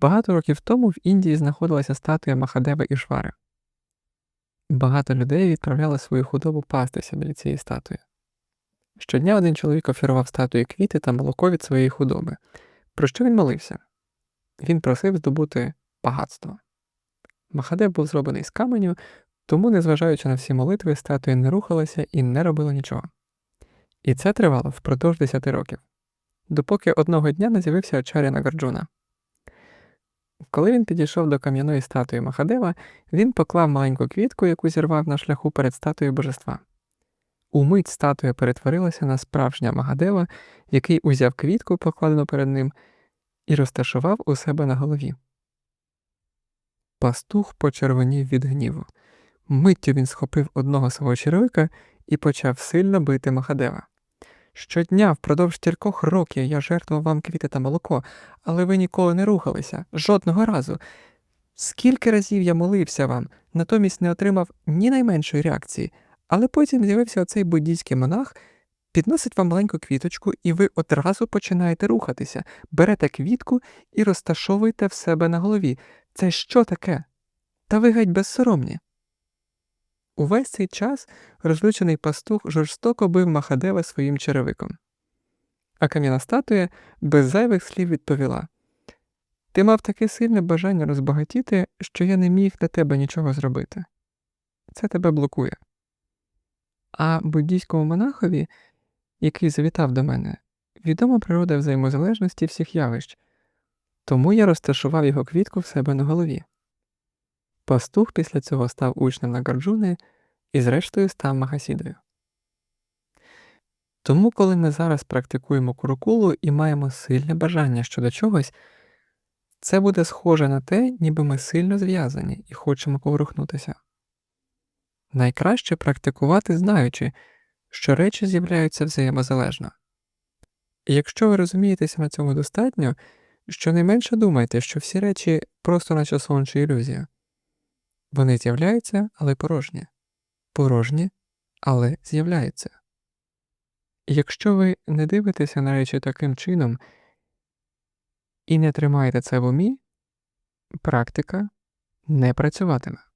Багато років тому в Індії знаходилася статуя Махадева Ішвари. Багато людей відправляли свою худобу пастися біля цієї статуї. Щодня один чоловік оферував статуї квіти та молоко від своєї худоби. Про що він молився? Він просив здобути багатство. Махадев був зроблений з каменю, тому, незважаючи на всі молитви, статуя не рухалася і не робила нічого. І це тривало впродовж 10 років, допоки одного дня не з'явився Ачаря Нагарджуна. Коли він підійшов до кам'яної статуї Махадева, він поклав маленьку квітку, яку зірвав на шляху перед статуєю божества. Умить статуя перетворилася на справжнього Магадева, який узяв квітку, покладену перед ним, і розташував у себе на голові. Пастух почервонів від гніву. Миттю він схопив одного свого червика і почав сильно бити Махадева. Щодня впродовж кількох років я жертвував вам квіти та молоко, але ви ніколи не рухалися, жодного разу. Скільки разів я молився вам, натомість не отримав ні найменшої реакції, але потім з'явився оцей буддійський монах, підносить вам маленьку квіточку, і ви одразу починаєте рухатися, берете квітку і розташовуєте в себе на голові. Це що таке? Та ви геть безсоромні. Увесь цей час розлючений пастух жорстоко бив Махадева своїм черевиком. А кам'яна статуя без зайвих слів відповіла Ти мав таке сильне бажання розбагатіти, що я не міг для тебе нічого зробити. Це тебе блокує. А буддійському монахові, який завітав до мене, відома природа взаємозалежності всіх явищ, тому я розташував його квітку в себе на голові. Пастух після цього став учнем Нагарджуни і, зрештою, став Махасідою. Тому, коли ми зараз практикуємо курукулу і маємо сильне бажання щодо чогось, це буде схоже на те, ніби ми сильно зв'язані і хочемо поворухнутися. Найкраще практикувати, знаючи, що речі з'являються взаємозалежно. І якщо ви розумієтеся на цьому достатньо, щонайменше думайте, що всі речі просто наче сон чи ілюзія. Вони з'являються, але порожні, порожні, але з'являються. Якщо ви не дивитеся на речі таким чином і не тримаєте це в умі, практика не працюватиме.